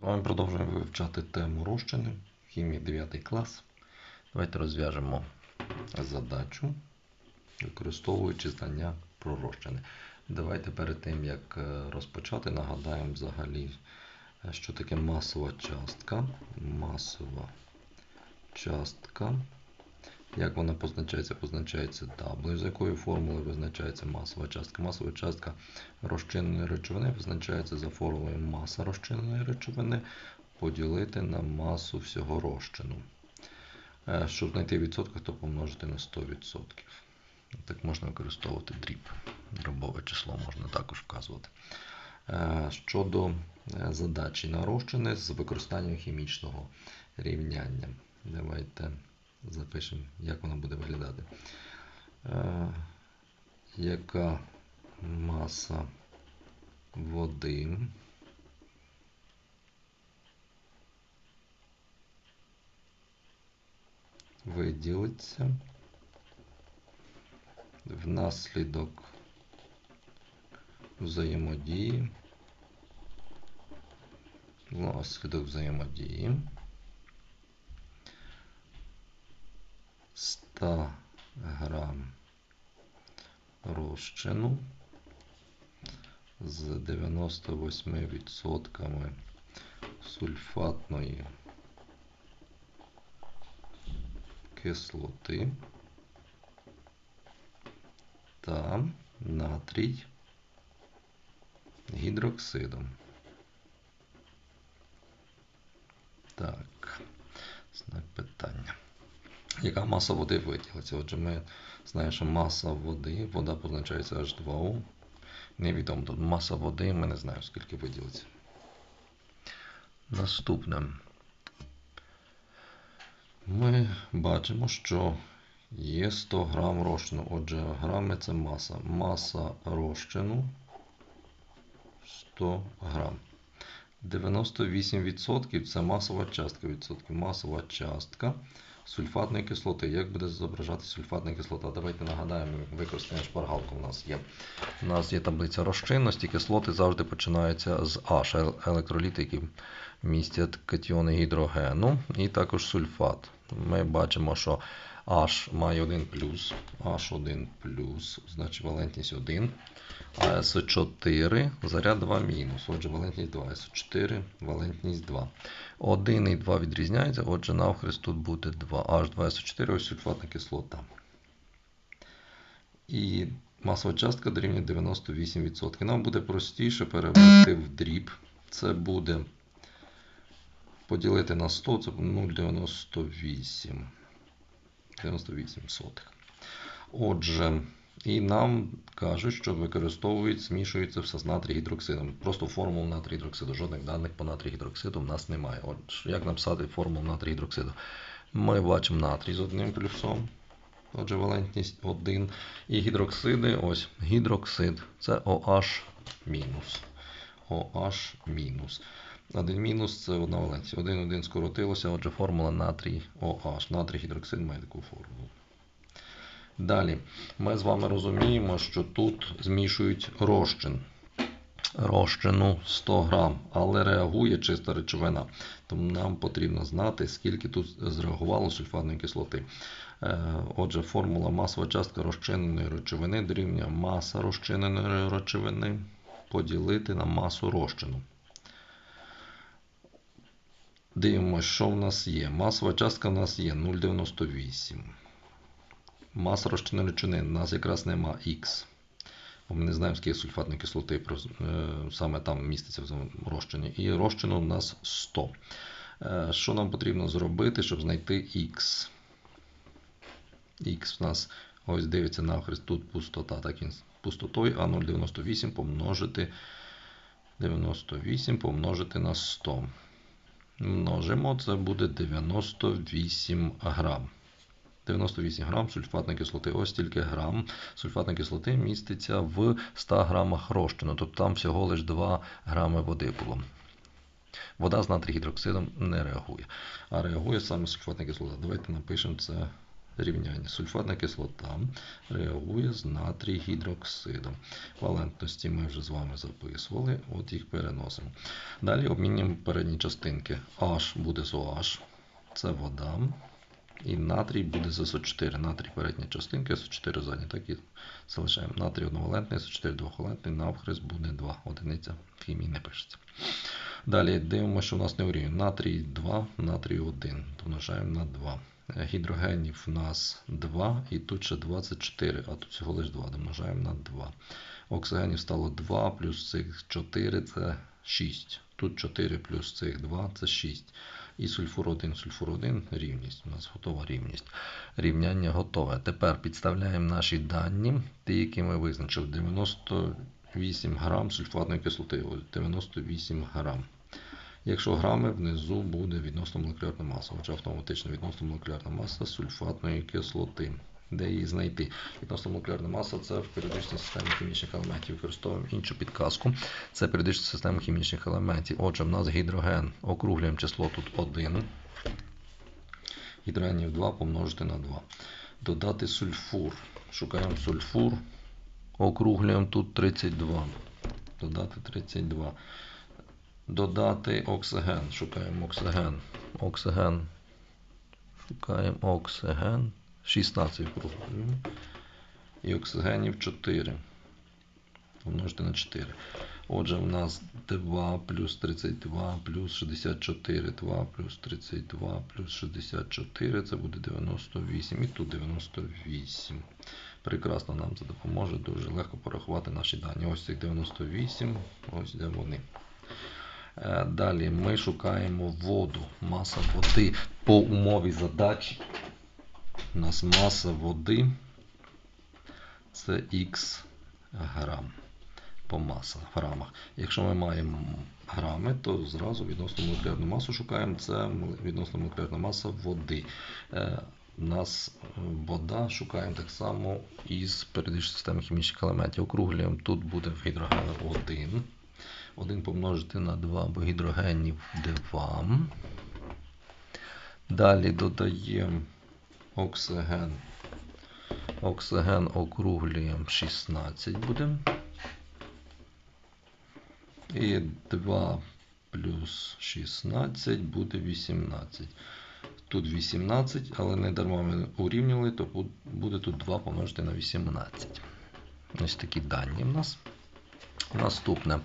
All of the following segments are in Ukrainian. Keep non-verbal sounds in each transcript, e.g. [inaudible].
Ми продовжуємо вивчати тему розчини, хімії 9 клас. Давайте розв'яжемо задачу, використовуючи знання про розчини. Давайте перед тим, як е, розпочати, нагадаємо взагалі, е, що таке масова частка. Масова частка. Як вона позначається? Позначається W. З якою формулою визначається масова частка? Масова частка розчинної речовини визначається за формулою маса розчиненої речовини поділити на масу всього розчину. Е, Щоб знайти відсоток, то помножити на 100%. Так можна використовувати дріб. Дробове число можна також вказувати. Е, Щодо е, задачі на розчини з використанням хімічного рівняння. Давайте запишемо, як воно буде виглядати. Е, Яка маса води виділиться внаслідок взаємодії, внаслідок взаємодії 100 грам розчину з 98% сульфатної кислоти та натрій гідроксидом. Так, знак питання. Яка маса води виділиться? Отже, ми знаємо, що маса води, вода позначається H2O. Невідомо тут маса води, ми не знаємо, скільки виділиться. Наступне. Ми бачимо, що є 100 грам розчину. Отже, грами це маса. Маса розчину 100 грам. 98% це масова частка відсотків. Масова частка сульфатної кислоти. Як буде зображати сульфатна кислота? Давайте нагадаємо, використання шпаргалку у нас є. У нас є таблиця розчинності, кислоти завжди починаються з H, електроліти, які містять катіони гідрогену, і також сульфат. Ми бачимо, що H має 1 плюс, H1 плюс, значить валентність 1. А СО4 заряд 2 мінус. Отже, валентність 2. СО4 валентність 2. 1 і 2 відрізняються, отже, навхрест тут буде 2. H2SO4 ось сульфатна кислота. І масова частка дорівнює 98%. Нам буде простіше перевести в дріб. Це буде поділити на 100, це 0,98. 98 сотих. Отже, і нам кажуть, що використовують, змішується все з натрій гідроксидом. Просто формул натрій гідроксиду. Жодних даних по натрій гідроксиду в нас немає. Отже, як написати формулу натрій гідроксиду? Ми бачимо натрій з одним плюсом. Отже, валентність 1. І гідроксиди, ось гідроксид. Це OH. OH мінус. Один мінус це одна валентність. Один один скоротилося, отже, формула натрій OH. Натрій гідроксид має таку формулу. Далі, ми з вами розуміємо, що тут змішують розчин. Розчину 100 грам, але реагує чиста речовина. Тому нам потрібно знати, скільки тут зреагувало сульфатної кислоти. Отже, формула масова частка розчиненої речовини дорівнює маса розчиненої речовини поділити на масу розчину. Дивимося, що в нас є. Масова частка в нас є 0,98. Маса розчинної речовини у нас якраз нема Х. Бо ми не знаємо, скільки сульфатної кислоти саме там міститься в розчині. І розчину у нас 100. Що нам потрібно зробити, щоб знайти Х? Х у нас ось дивиться навхрест, тут пустота, так він пустотою, а 0,98 помножити 98 помножити на 100. Множимо, це буде 98 грам. 98 грам сульфатної кислоти. Ось тільки грам сульфатної кислоти міститься в 100 грамах розчину. Тобто там всього лише 2 грами води було. Вода з натрій гідроксидом не реагує. А реагує саме сульфатна кислота. Давайте напишемо це рівняння. Сульфатна кислота реагує з натрій гідроксидом. Валентності ми вже з вами записували, от їх переносимо. Далі обмінюємо передні частинки. H буде з OH, це вода. І натрій буде з СО4. Натрій передня частинка, СО4 задня. Так і залишаємо. Натрій одновалентний, СО4 двохвалентний, навхрест буде 2. Одиниця в хімії не пишеться. Далі дивимося, що у нас не урівнює. Натрій 2, натрій 1. Помножаємо на 2. Е, Гідрогенів у нас 2, і тут ще 24, а тут всього лише 2. Домножаємо на 2. Оксигенів стало 2, плюс цих 4 це 6. Тут 4 плюс цих 2 це 6. І сульфур 1, сульфур 1 рівність. У нас готова рівність. Рівняння готове. Тепер підставляємо наші дані, ті, які ми визначили. 98 грам сульфатної кислоти. 98 грам. Якщо грами, внизу буде відносно молекулярна маса. Отже, автоматично відносно молекулярна маса сульфатної кислоти. Де її знайти? Відносно молекулярна маса це в періодичній системі хімічних елементів. Використовуємо іншу підказку. Це періодична система хімічних елементів. Отже, в нас гідроген. Округлюємо число тут 1. Гідрогенів 2 помножити на 2. Додати сульфур. Шукаємо сульфур. Округлюємо тут 32. Додати 32. Додати оксиген. Шукаємо оксиген. Оксиген. Шукаємо оксиген. 16 округлюємо. І оксигенів 4. Помножити на 4. Отже, в нас 2 плюс 32 плюс 64, 2 плюс 32 плюс 64, це буде 98. І тут 98. Прекрасно нам це допоможе дуже легко порахувати наші дані. Ось цих 98, ось де вони. Е, Далі ми шукаємо воду, маса води по умові задачі. У нас маса води це х грам по масах, грамах. Якщо ми маємо грами, то зразу відносно молекулярну масу шукаємо, це відносно молекулярна маса води. Е, У нас вода шукаємо так само із періодичної системи хімічних елементів. Округлюємо, тут буде в гідрогену 1. 1 помножити на 2, бо гідрогенів 2. Далі додаємо оксиген. Оксиген округлюємо 16 буде. І 2 плюс 16 буде 18. Тут 18, але не дарма ми урівнювали, то буде тут 2 помножити на 18. Ось такі дані в нас. Наступне.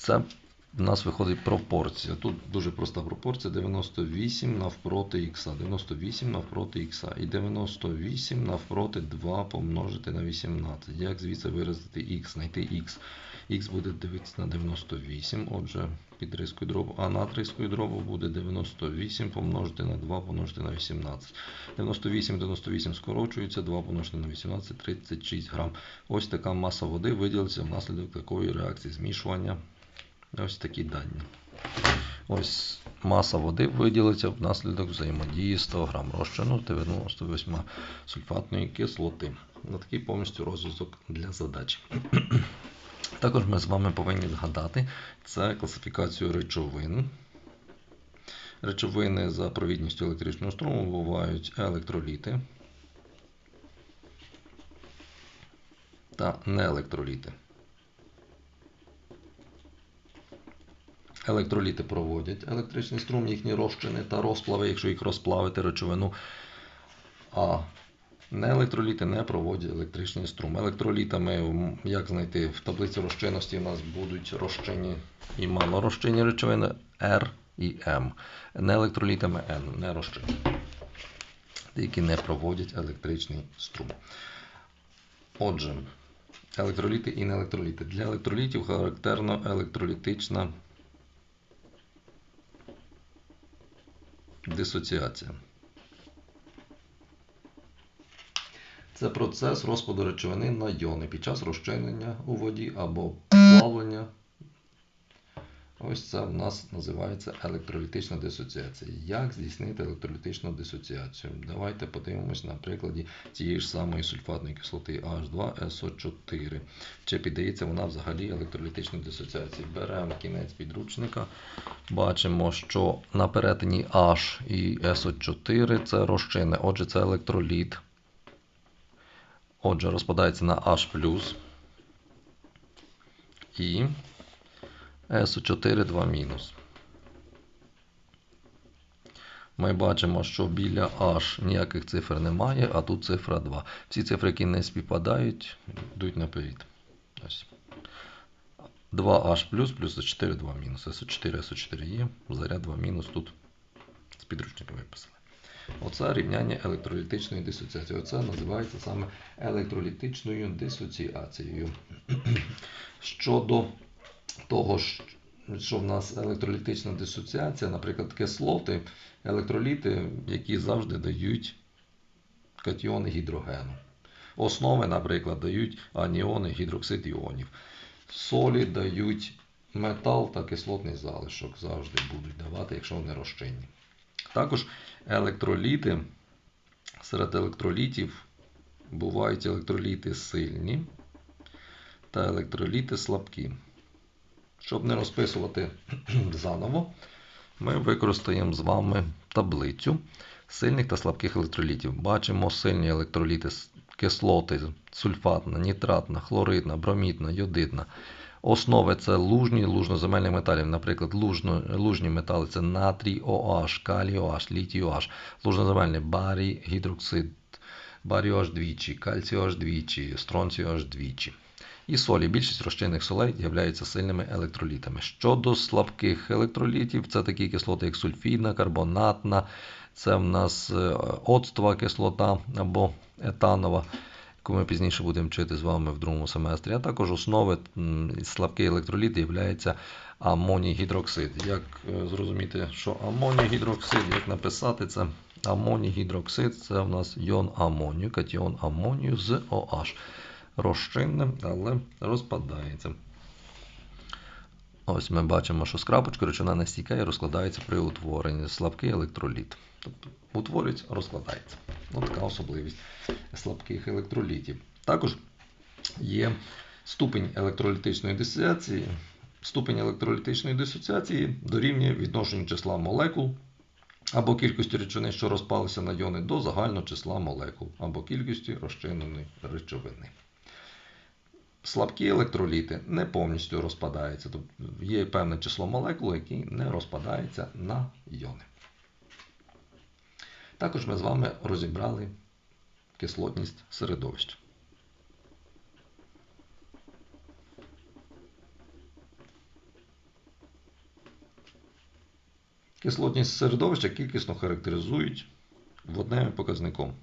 Це в нас виходить пропорція. Тут дуже проста пропорція 98 навпроти х. 98 навпроти х. І 98 навпроти 2 помножити на 18. Як звідси виразити х, знайти х? Х буде дивитися на 98, отже, під рискою дробу, а над рискою дробу буде 98 помножити на 2 помножити на 18. 98 98 скорочується, 2 помножити на 18 36 грам. Ось така маса води виділиться внаслідок такої реакції змішування. Ось такі дані. Ось маса води виділиться внаслідок взаємодії 100 грам розчину 98 сульфатної кислоти. На такий повністю розв'язок для задач. [clears throat] Також ми з вами повинні згадати це класифікацію речовин. Речовини за провідністю електричного струму бувають електроліти та неелектроліти. Електроліти проводять електричний струм, їхні розчини та розплави, якщо їх розплавити речовину. А неелектроліти не проводять електричний струм. Електролітами, як знайти, в таблиці розчинності у нас будуть розчинні і малорозчинні речовини R і M. Неелектролітами N, не розчинні. Які не проводять електричний струм. Отже, електроліти і неелектроліти. Для електролітів характерно електролітична дисоціація. Це процес розпаду речовини на йони під час розчинення у воді або плавлення. Ось це в нас називається електролітична дисоціація. Як здійснити електролітичну дисоціацію? Давайте подивимось на прикладі цієї ж самої сульфатної кислоти H2SO4. Чи піддається вона взагалі електролітичній дисоціації? Беремо кінець підручника. Бачимо, що на перетині H і SO4 це розчини. Отже, це електроліт. Отже, розпадається на H+. І SO4 2 мінус. Ми бачимо, що біля H ніяких цифр немає, а тут цифра 2. Всі цифри, які не співпадають, йдуть наперед. Ось. 2H плюс плюс S4 2 мінус. SO4, SO4 є, заряд 2 мінус тут з підручника виписали. Оце рівняння електролітичної дисоціації. Оце називається саме електролітичною дисоціацією. [clears throat] Щодо того, що в нас електролітична дисоціація, наприклад, кислоти, електроліти, які завжди дають катіони гідрогену. Основи, наприклад, дають аніони, гідроксид іонів. Солі дають метал та кислотний залишок завжди будуть давати, якщо вони розчинні. Також електроліти, серед електролітів бувають електроліти сильні та електроліти слабкі. Щоб не розписувати [clears throat] заново, ми використаємо з вами таблицю сильних та слабких електролітів. Бачимо сильні електроліти кислоти, сульфатна, нітратна, хлоридна, бромідна, йодидна. Основи це лужні, лужноземельних металів. Наприклад, лужно, лужні метали це натрій OH, калій OH, літій OH, лужноземельний барій, гідроксид, барій OH двічі, кальцій OH двічі, стронцій OH двічі. І солі. Більшість розчинних солей являються сильними електролітами. Щодо слабких електролітів, це такі кислоти, як сульфідна, карбонатна, це в нас оцтова кислота або етанова, яку ми пізніше будемо вчити з вами в другому семестрі. А також основи слабкий електроліт є амоній гідроксид. Як зрозуміти, що амоній гідроксид, як написати це? Амоній гідроксид це в нас йон амонію, катіон амонію з OH розчинним, але розпадається. Ось ми бачимо, що з крапочкою речовина не стікає, розкладається при утворенні. Слабкий електроліт. Тобто утворюється, розкладається. Ось така особливість слабких електролітів. Також є ступень електролітичної дисоціації. Ступень електролітичної дисоціації дорівнює відношенню числа молекул або кількості речовини, що розпалися на йони, до загального числа молекул, або кількості розчиненої речовини. Слабкі електроліти не повністю розпадаються. Тобто є певне число молекул, які не розпадаються на йони. Також ми з вами розібрали кислотність середовища. Кислотність середовища кількісно характеризують водневим показником.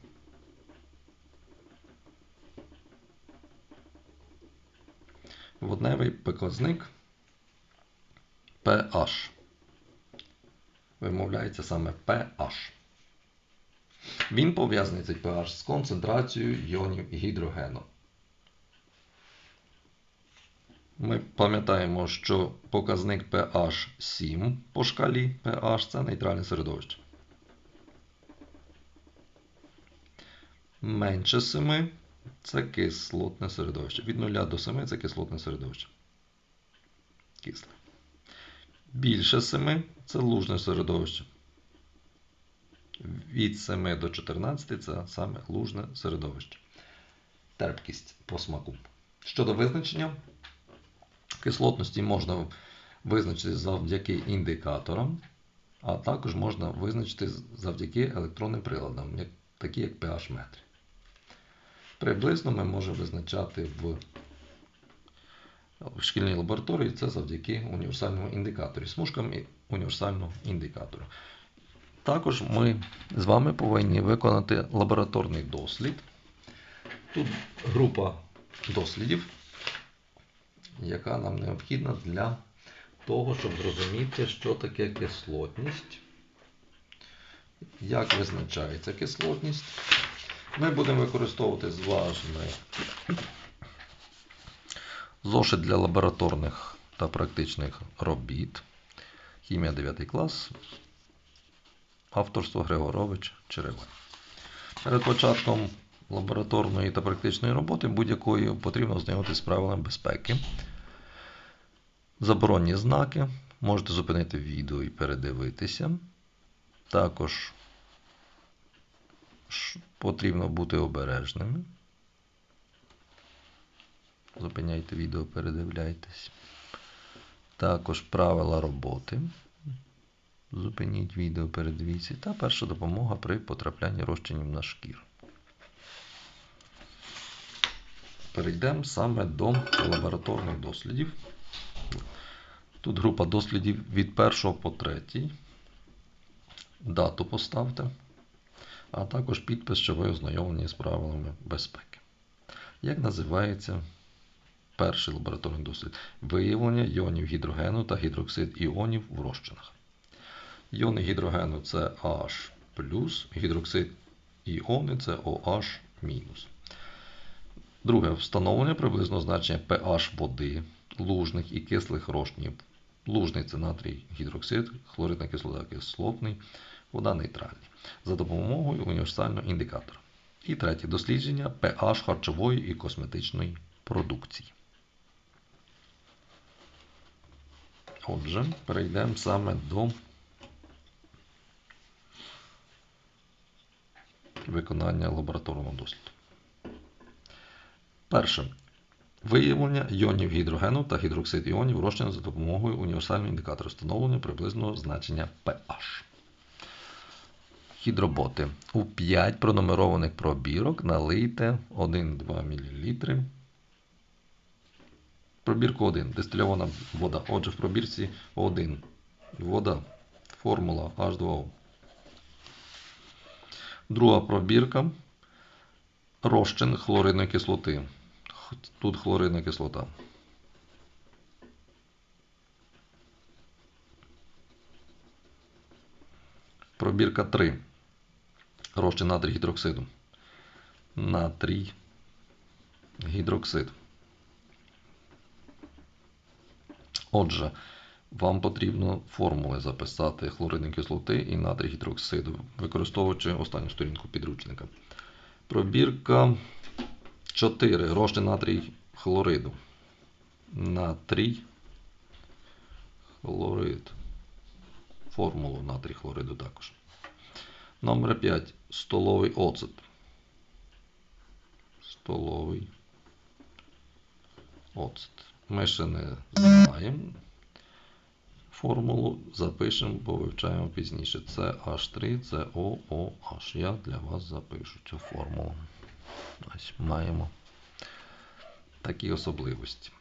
Водневий показник pH. Вимовляється саме pH. Він пов'язаний цей pH з концентрацією йонів гідрогену. Ми пам'ятаємо, що показник pH 7 по шкалі pH це нейтральне середовище. Менше 7 це кислотне середовище. Від 0 до 7 це кислотне середовище. Кисле. Більше 7 це лужне середовище. Від 7 до 14 це саме лужне середовище. Терпкість по смаку. Щодо визначення, кислотності можна визначити завдяки індикаторам, а також можна визначити завдяки електронним приладам, такі як pH-метри. Приблизно ми можемо визначати в в шкільній лабораторії це завдяки універсальному індикаторі, смужкам універсального індикатору. Також ми з вами повинні виконати лабораторний дослід. Тут група дослідів, яка нам необхідна для того, щоб зрозуміти, що таке кислотність, як визначається кислотність. Ми будемо використовувати зважний зошит для лабораторних та практичних робіт. Хімія 9 клас. Авторство Григорович Черевай. Перед початком лабораторної та практичної роботи будь-якої потрібно ознайомитися з правилами безпеки. Заборонні знаки. Можете зупинити відео і передивитися. Також потрібно бути обережними. Зупиняйте відео, передивляйтесь. Також правила роботи. Зупиніть відео, передивіться. Та перша допомога при потраплянні розчинів на шкіру. Перейдемо саме до лабораторних дослідів. Тут група дослідів від 1 по 3. Дату поставте, а також підпис, що ви ознайомлені з правилами безпеки. Як називається перший лабораторний дослід? Виявлення іонів гідрогену та гідроксид іонів в розчинах. Іони гідрогену це H+, гідроксид іони це OH-. Друге. Встановлення приблизно значення pH води, лужних і кислих розчинів. Лужний це натрій гідроксид, хлоридна кислота кислотний, вода нейтральний. За допомогою універсального індикатора. І третє. Дослідження pH харчової і косметичної продукції. Отже, перейдемо саме до виконання лабораторного досліду. Перше. Виявлення іонів гідрогену та гідроксид іонів розчину за допомогою універсального індикатора встановлення приблизного значення pH. Хід роботи. У 5 пронумерованих пробірок налийте 1-2 мл. Пробірку 1. Дистильована вода. Отже, в пробірці 1. Вода. Формула H2O. Друга пробірка. Розчин хлоридної кислоти. Тут хлоридна кислота. Пробірка 3. Розчин натрій гідроксиду. Натрій гідроксид. Отже, вам потрібно формули записати хлоридної кислоти і натрій гідроксиду, використовуючи останню сторінку підручника. Пробірка 4. Розчин натрій хлориду. Натрій хлорид. Формулу натрій хлориду також. Номер 5. Столовий оцет. Столовий оцет. Ми ще не знаємо формулу, запишемо, повивчаємо пізніше. Це H3, це OOH. Я для вас запишу цю формулу. Ось маємо такі особливості.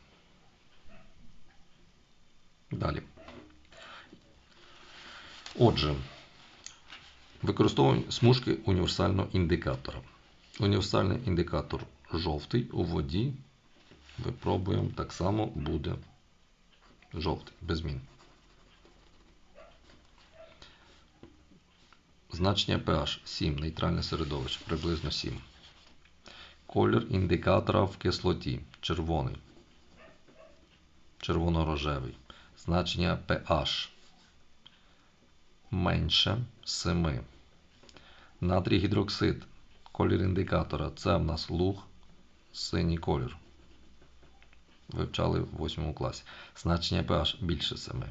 Далі. Отже, використовуємо смужки універсального індикатора. Універсальний індикатор жовтий у воді. Випробуємо так само буде жовтий, без змін. Значення pH 7, нейтральне середовище, приблизно 7. Колір індикатора в кислоті червоний. Червоно-рожевий. Значення pH менше 7. Натрій гідроксид. Колір індикатора це в нас луг, синій колір. Вивчали в 8 класі. Значення pH більше 7.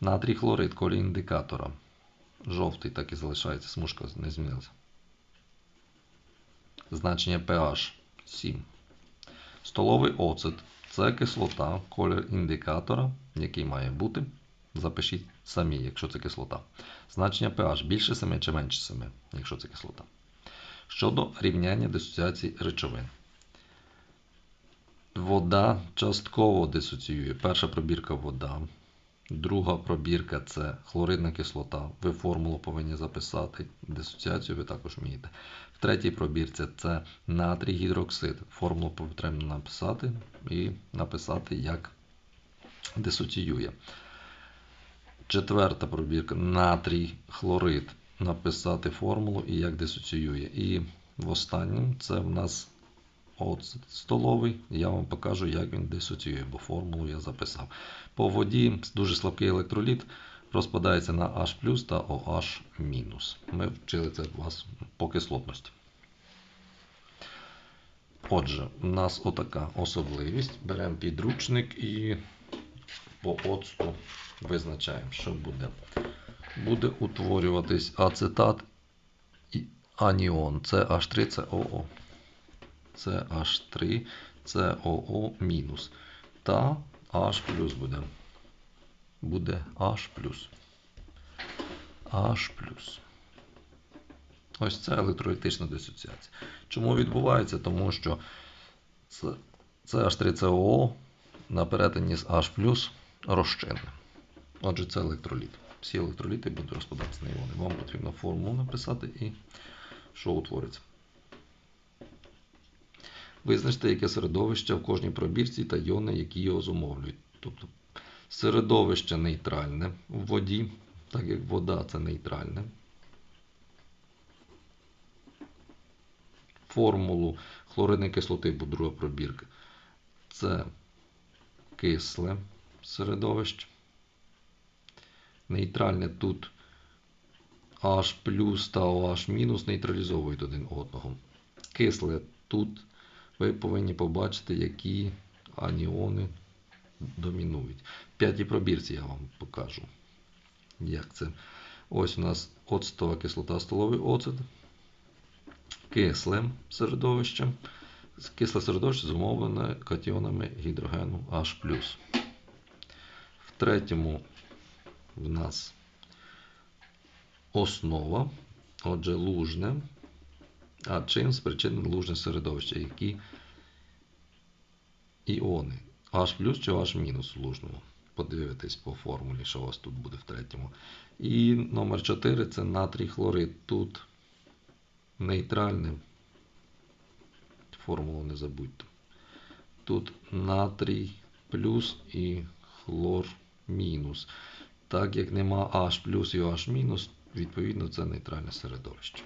Натрій хлорид, колір індикатора. Жовтий так і залишається, смужка не змінилася. Значення pH 7. Столовий оцет це кислота, колір індикатора, який має бути. Запишіть самі, якщо це кислота. Значення pH більше 7 чи менше 7, якщо це кислота. Щодо рівняння дисоціації речовин. Вода частково дисоціює. Перша пробірка вода. Друга пробірка це хлоридна кислота. Ви формулу повинні записати. Дисоціацію ви також вмієте. В третій пробірці це натрій гідроксид. Формулу потрібно написати і написати, як дисоціює. Четверта пробірка натрій хлорид. Написати формулу і як дисоціює. І в останньому це в нас оцет столовий. Я вам покажу, як він дисоціює, бо формулу я записав. По воді дуже слабкий електроліт розпадається на H та OH Ми вчили це у вас по кислотності. Отже, у нас отака особливість. Беремо підручник і по оцту визначаємо, що буде. Буде утворюватись ацетат і аніон CH3COO. CH3 COO мінус. Та H плюс буде. Буде H плюс. H плюс. Ось це електролітична дисоціація. Чому відбувається? Тому що це CH3COO на перетині з H розчинне. Отже, це електроліт. Всі електроліти будуть розпадатися на іони. Вам потрібно формулу написати і що утвориться. Визначте, яке середовище в кожній пробірці та іони, які його зумовлюють. Тобто середовище нейтральне в воді, так як вода це нейтральне. Формулу хлоридної кислоти, бо друга пробірка. Це кисле середовище. Нейтральне тут H плюс та OH мінус нейтралізовують один одного. Кисле тут ви повинні побачити, які аніони домінують. П'ятій пробірці я вам покажу. Як це? Ось у нас оцтова кислота, столовий оцет. Кисле середовище. Кисле середовище зумовлене катіонами гідрогену H. Третьому в нас основа, отже, лужне. А чим спричинене лужне середовище, які іони. H плюс чи H мінус в лужному. Подивитись по формулі, що у вас тут буде в третьому. І номер 4 це натрій хлорид. Тут нейтральне. Формулу не забудьте. Тут натрій плюс і хлор мінус. Так як нема H плюс і H мінус, відповідно, це нейтральне середовище.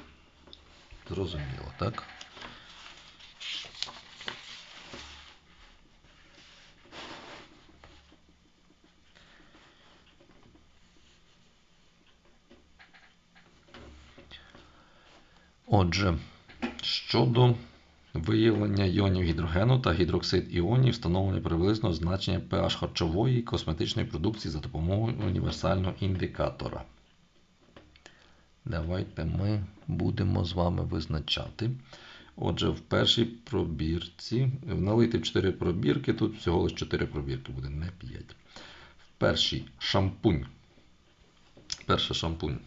Зрозуміло, так? Отже, щодо виявлення іонів гідрогену та гідроксид іонів, встановлення приблизно значення pH харчової і косметичної продукції за допомогою універсального індикатора. Давайте ми будемо з вами визначати. Отже, в першій пробірці, налити в 4 пробірки, тут всього лише 4 пробірки буде, не 5. В першій шампунь. Перша шампунь.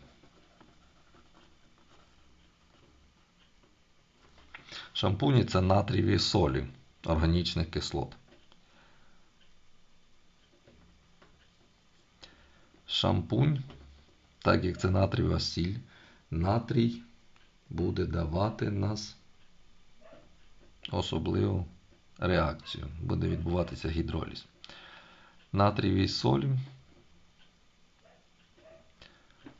Шампуні це натрієві солі органічних кислот. Шампунь, так як це натрієва сіль, натрій буде давати нас особливу реакцію. Буде відбуватися гідроліз. Натрієві солі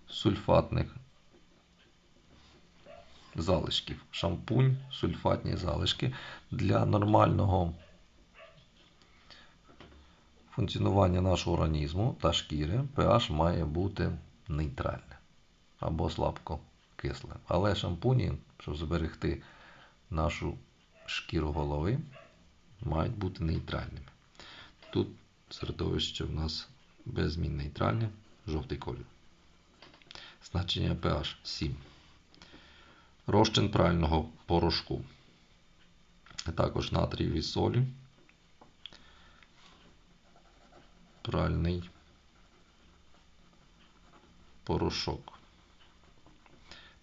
сульфатних залишків. Шампунь, сульфатні залишки. Для нормального функціонування нашого організму та шкіри pH має бути нейтральне або слабко кисле. Але шампуні, щоб зберегти нашу шкіру голови, мають бути нейтральними. Тут середовище в нас без змін нейтральне, жовтий колір. Значення pH 7 розчин прального порошку, також натрієві солі, пральний порошок.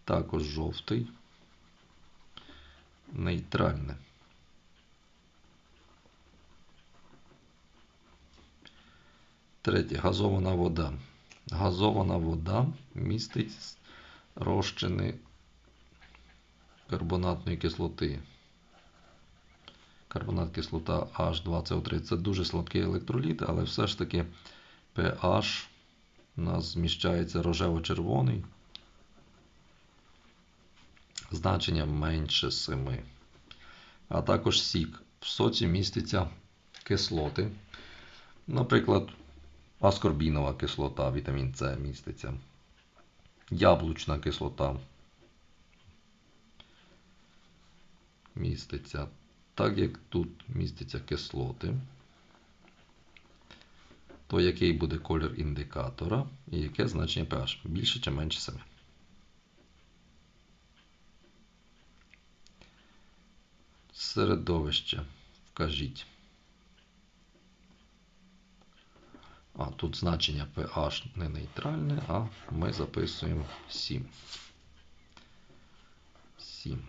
Також жовтий, нейтральне. Третє газована вода. Газована вода містить розчини карбонатної кислоти. Карбонат кислота H2CO3 це дуже слабкий електроліт, але все ж таки pH у нас зміщається рожево-червоний. Значення менше 7. а також сік. В соці містяться кислоти. Наприклад, аскорбінова кислота, вітамін С міститься, яблучна кислота міститься. Так як тут містяться кислоти, то який буде колір індикатора і яке значення pH? Більше чи менше 7? Середовище вкажіть. А тут значення pH не нейтральне, а ми записуємо 7. 7.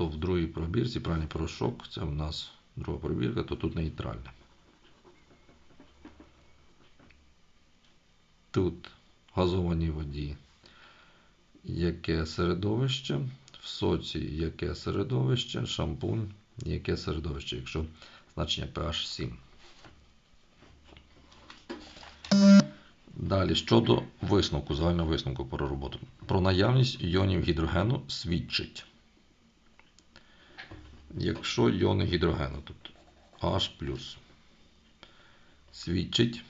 То в другій пробірці правильний порошок, це в нас друга пробірка, то тут нейтральне. Тут газованій воді яке середовище, в соці яке середовище, шампунь, яке середовище, якщо значення pH 7. Далі, щодо висновку, загального висновку про роботу. Про наявність іонів гідрогену свідчить. Якщо іони гідрогену, тут H+, свідчить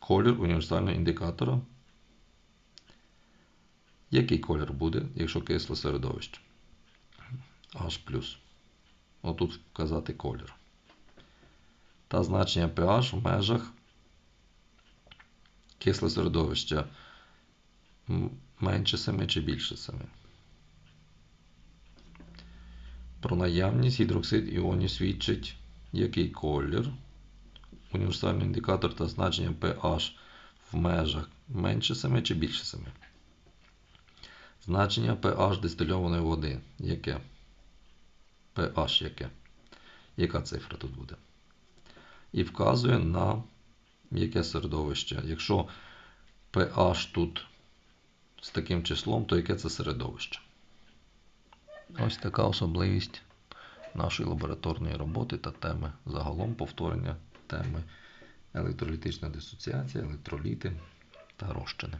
колір універсального індикатора. Який колір буде, якщо кисле середовище? H+. Отут вказати колір. Та значення pH в межах кисле середовище менше 7 чи більше 7. Про наявність гідроксид іонів свідчить який колір. Універсальний індикатор та значення pH в межах менше 7 чи більше 7. Значення pH дистильованої води. Яке? pH яке? Яка цифра тут буде? І вказує на яке середовище. Якщо pH тут з таким числом, то яке це середовище? Ось така особливість нашої лабораторної роботи та теми. Загалом повторення теми електролітична дисоціація, електроліти та розчини.